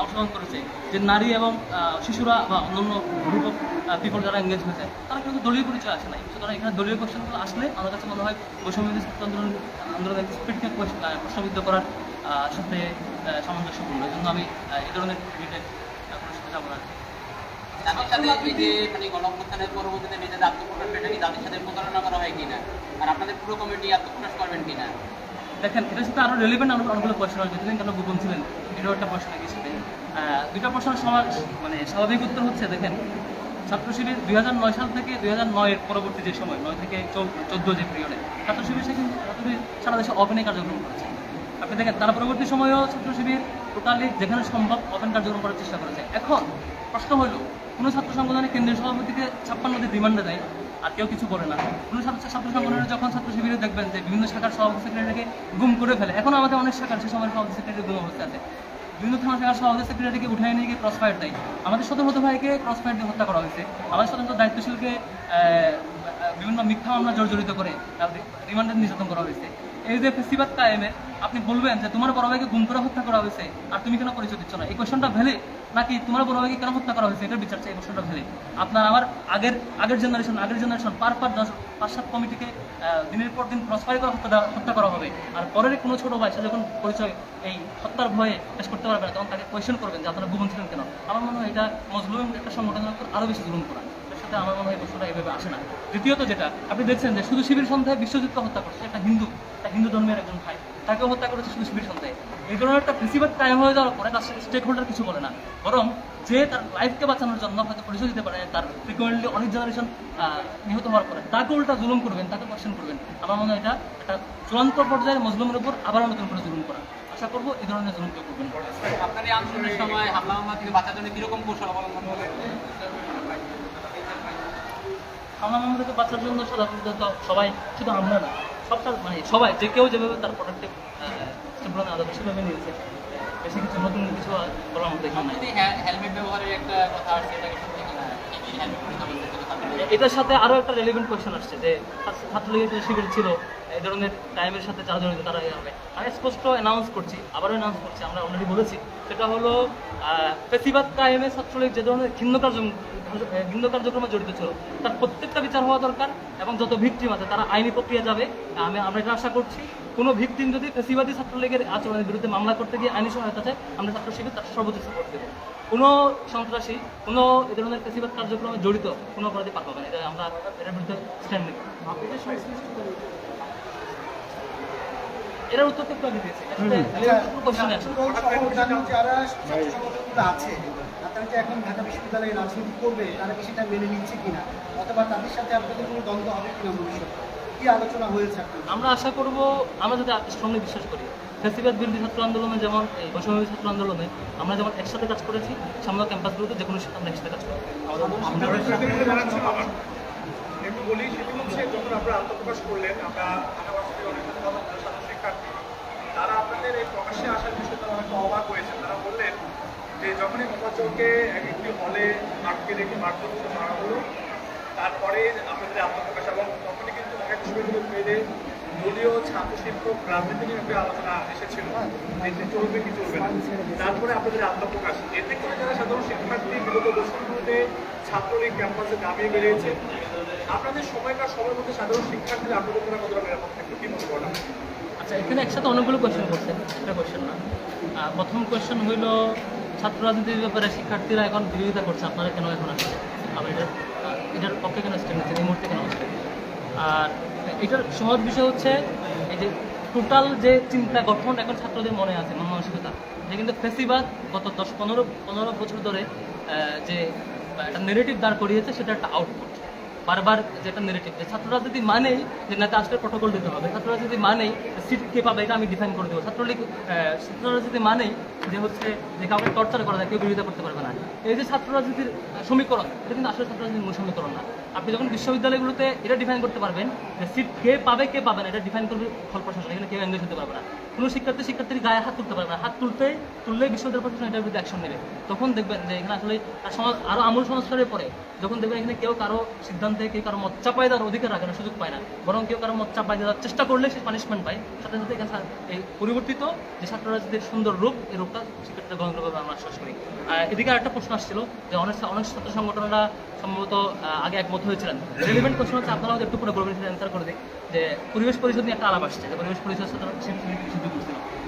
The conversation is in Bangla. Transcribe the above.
অংশগ্রহণ করেছে যে নারী এবং শিশুরা বা অন্যান্য গ্রুপ অফ পিপল যারা এঙ্গেজ হয়েছে তারা কিন্তু দলীয় পরিচয় আসে নাই। সুতরাং এখানে দলীয় কোশ্চেনগুলো আসলে আমার কাছে মনে হয় বৈষম্য আন্দোলন আন্দোলনের স্পিডকে প্রশ্নবিদ্ধ করার সাথে সামঞ্জস্যপূর্ণ। এই জন্য আমি এই ধরনের যাব না। তাদের সাথে এই যে মানে গণঅভ্যুত্থানের পরবর্তীতে নিজেদের আত্মপ্রকাশ এটা কি তাদের সাথে প্রতারণা করা হয় কিনা? আর আপনাদের পুরো কমিটি আত্মপ্রকাশ করবেন কিনা? দেখেন এটার সাথে আরও রেলিভেন্ট অনেকগুলো আছে যেদিন কেন গোপন ছিলেন? এটাও একটা প্রশ্ন গেছে দুইটা প্রশ্নের সমাজ মানে স্বাভাবিক উত্তর হচ্ছে, দেখেন ছাত্র শিবির দুই হাজার নয় সাল থেকে দুই হাজার নয়ের পরবর্তী যে সময়, নয় থেকে চোদ্দ যে পিরিয়ডে ছাত্র শিবির সে কিন্তু ছাত্র শিবির সারা দেশে ওপেনে কার্যক্রম করেছে। আপনি দেখেন, তার পরবর্তী সময়েও ছাত্র শিবির টোটালি যেখানে সম্ভব ওপেন কার্যক্রম করার চেষ্টা করেছে। এখন প্রশ্ন হলো, কোনো ছাত্র সংগঠনের কেন্দ্রীয় সভাপতিকে ছাপ্পান্ন দিন রিমান্ডে দেয়, আর কেউ কিছু করে না। কোনো ছাত্র ছাত্র যখন ছাত্র শিবিরে দেখবেন যে বিভিন্ন শাখার সভাপতি সেক্রেটারিকে গুম করে ফেলে, এখন আমাদের অনেক শাখার সে সময় সভাপতি সেক্রেটারি গুম অবস্থা আছে। বিভিন্ন থানা শাখার সভাপতি সেক্রেটারিকে উঠাই নিয়ে গিয়ে ক্রস ফায়ার দেয়। আমাদের স্বতন্ত্র ভাইকে ক্রস ফায়ার দিয়ে হত্যা করা হয়েছে। আমাদের স্বতন্ত্র দায়িত্বশীলকে বিভিন্ন মিথ্যা মামলা জর্জরিত করে রিমান্ডে নির্যাতন করা হয়েছে। এই যে ফেসিবাদ কায়েমের আপনি বলবেন যে তোমার বড় ভাইকে গুম করে হত্যা করা হয়েছে, আর তুমি কেন পরিচয় দিচ্ছ না? এই কোয়েশনটা ভেলে নাকি তোমার বড় ভাইকে কেন হত্যা করা হয়েছে? এটার বিচার চাই এই কোয়েশনটা ভেলে আপনার আমার আগের আগের জেনারেশন আগের জেনারেশন পার পার দশ, পাঁচ, সাত কমিটিকে দিনের পর দিন ক্রসফায়ার করে হত্যা হত্যা করা হবে। আর পরের কোনো ছোট ভাই, সে যখন পরিচয়, এই হত্যার ভয়ে পেশ করতে পারবে না, তখন তাকে কোয়েশন করবেন যে আপনারা গুম ছিলেন কেন? আমার মনে হয় এটা মজলুম একটা সংগঠনের উপর আরও বেশি জুলুম করা। সাথে আমার মনে হয় প্রশ্নটা এভাবে আসে না। দ্বিতীয়ত যেটা, আপনি দেখছেন যে শুধু শিবির সন্ধ্যায় বিশ্বজিৎকে হত্যা করছে একটা হিন্দু একটা হিন্দু ধর্মের একজন ভাই। তাকেও হত্যা করেছে শুধু শিবির সন্ধ্যায়। এই ধরনের একটা প্রিন্সিপাল কায়েম হয়ে যাওয়ার পরে তার স্টেক হোল্ডার কিছু বলে না। বরং যে তার লাইফকে বাঁচানোর জন্য হয়তো পরিচয় দিতে পারে, তার ফ্রিকুয়েন্টলি অনেক জেনারেশন নিহত হওয়ার পরে তাকে উল্টা জুলুম করবেন, তাকে কোশ্চেন করবেন। আমার মনে হয় এটা একটা চূড়ান্ত পর্যায়ে মজলুমের উপর আবার নতুন করে জুলুম করা। আশা করব এই ধরনের জুলুম কেউ করবেন। আপনার এই আন্দোলনের সময় হামলা মামলা থেকে বাঁচার জন্য কৌশল অবলম্বন করলেন? হামলা মনে করি বাচ্চার জন্য সবাই শুধু আমরা না, সব সব- মানে সবাই, যে কেউ যেভাবে তার প্রোডাক্টে নেওয়া দরকার সেভাবে নিয়েছে, বেশি কিছু নতুন কিছু বলার মতো এখানে হেলমেট ব্যবহারের একটা কথা আছে, এটাকে এটার সাথে আরও একটা রেলিভেন্ট কোয়েশ্চেন আসছে, যে ছাত্রলীগের যে শিবির ছিল, এই ধরনের টাইমের সাথে যারা জড়িত তারা হবে আমি স্পষ্ট অ্যানাউন্স করছি, আবারও অ্যানাউন্স করছি, আমরা অলরেডি বলেছি, সেটা হলো ফেসিবাদ কায়েমে ছাত্রলীগ যে ধরনের ঘিন্ন কার্যক্রম ঘিন্ন কার্যক্রমে জড়িত ছিল, তার প্রত্যেকটা বিচার হওয়া দরকার এবং যত ভিকটিম আছে, তারা আইনি প্রক্রিয়া যাবে। আমি আমরা এটা আশা করছি, কোনো ভিকটিম যদি ফেসিবাদী ছাত্রলীগের আচরণের বিরুদ্ধে মামলা করতে গিয়ে আইনি সহায়তা চায়, আমরা ছাত্র শিবির তার সর্বোচ্চ সাপোর্ট দেবো। কোনো সন্ত্রাসী কোনো এ ধরনের ফেসিবাদ কার্যক্রমে জড়িত কোনো অপরাধী পাক হবে না এটা আমরা এটার বিরুদ্ধে স্ট্যান্ড নেব এটার উত্তর তো একটু আগে দিয়েছি সংগঠনগুলো আছে তারা যে এখন ঢাকা বিশ্ববিদ্যালয়ে রাজনীতি করবে? তারা কি সেটা মেনে নিচ্ছে কিনা? অথবা তাদের সাথে আপনাদের কোনো দ্বন্দ্ব হবে কিনা ভবিষ্যতে? কি আলোচনা হয়েছে আমরা আশা করব আমরা যদি স্ট্রংলি বিশ্বাস করি ফেসিবাদ বিরোধী ছাত্র আন্দোলনে যেমন বৈষম্য ছাত্র আন্দোলনে আমরা যেমন একসাথে কাজ করেছি সামনে ক্যাম্পাসগুলোতে যে কোনো সাথে আমরা একসাথে কাজ করব একটু বলি সেটি হচ্ছে যখন আপনারা আত্মপ্রকাশ করলেন আমরা শিক্ষার্থী তারা আপনাদের এই প্রকাশ্যে আসার হয়তো অবাক হয়েছে। তারা বললেন যে যখনই এক একটি হলে আটকে রেখে মারধর করে মারা হলো তারপরে আপনাদের আত্মপ্রকাশ এবং তখনই কিন্তু ঢাকা বিশ্ববিদ্যালয় পেয়ে দলীয় রাজনীতি নিয়ে আলোচনা এসেছিল চলবে কি চলবে তারপরে আপনাদের আত্মপ্রকাশ এতে করে যারা সাধারণ শিক্ষার্থী বিগত বছরগুলোতে ছাত্রলীগ ক্যাম্পাসে দাবিয়ে আপনাদের সময়কার মধ্যে সাধারণ শিক্ষার্থীরা আপনাদের উপরে কতটা নিরাপদ থাকবে? কি মনে করেন আচ্ছা এখানে একসাথে অনেকগুলো কোয়েশ্চেন করছেন, একটা কোয়েশ্চেন না। প্রথম কোয়েশ্চেন হইল ছাত্র রাজনীতির ব্যাপারে শিক্ষার্থীরা এখন বিরোধিতা করছে, আপনারা কেন এখন আসছে এটার পক্ষে কেন নিচ্ছেন এই মুহূর্তে কেন আসছে আর এটার সহজ বিষয় হচ্ছে এই যে টোটাল যে চিন্তা গঠন এখন ছাত্রদের মনে আছে মন মানসিকতা যে কিন্তু ফেসিবাদ গত দশ, পনেরো পনেরো বছর ধরে যে একটা নেগেটিভ দাঁড় করিয়েছে, সেটা একটা আউটপুট বারবার যেটা নেগেটিভ যে ছাত্র রাজনীতি মানেই যে নেতা আসলে প্রটোকল দিতে হবে ছাত্র রাজনীতি মানেই সিট কে পাবে এটা আমি ডিফাইন করে দেবো। ছাত্রলীগ আহ, ছাত্র রাজনীতি মানেই যে হচ্ছে যে কাউকে টর্চার করা যায় কেউ বিরোধিতা করতে পারবে না। এই যে ছাত্র রাজনীতির সমীকরণ এটা কিন্তু আসলে ছাত্র রাজনীতির মূল সমীকরণ না। আপনি যখন বিশ্ববিদ্যালয়গুলোতে এটা ডিফাইন করতে পারবেন যে সিট কে পাবে কে পাবে না এটা ডিফাইন করবে ফল প্রশাসন এখানে কেউ এনগেজ হতে পারবে না। কোনো শিক্ষার্থী শিক্ষার্থীর গায়ে হাত তুলতে পারবে না। হাত তুলতে তুললে বিশ্ববিদ্যালয় প্রশাসন এটার বিরুদ্ধে অ্যাকশন নেবে। তখন দেখবেন যে এখানে আসলে আরও আমূল সংস্কারের পরে যখন দেখবেন এখানে কেউ কারও সিদ্ধান্ত সেখান থেকে কারও মত চাপাই দেওয়ার অধিকার রাখে না সুযোগ পায় না বরং কেউ কারও মত চাপাই দেওয়ার চেষ্টা করলে সে পানিশমেন্ট পায় সাথে সাথে এখানে এই পরিবর্তিত যে ছাত্র রাজনীতির সুন্দর রূপ এই রূপটা শিক্ষার্থীরা গ্রহণ করবে আমরা আশ্বাস করি এদিকে একটা প্রশ্ন আসছিল যে অনেক অনেক ছাত্র সংগঠনরা সম্ভবত আগে একমত হয়েছিলেন রেলিভেন্ট কোশ্চেন হচ্ছে আপনারা একটু পুরো বলবেন অ্যান্সার করে দিই যে পরিবেশ পরিষদ নিয়ে একটা আলাপ আসছে যে পরিবেশ পরিষদ দেখেন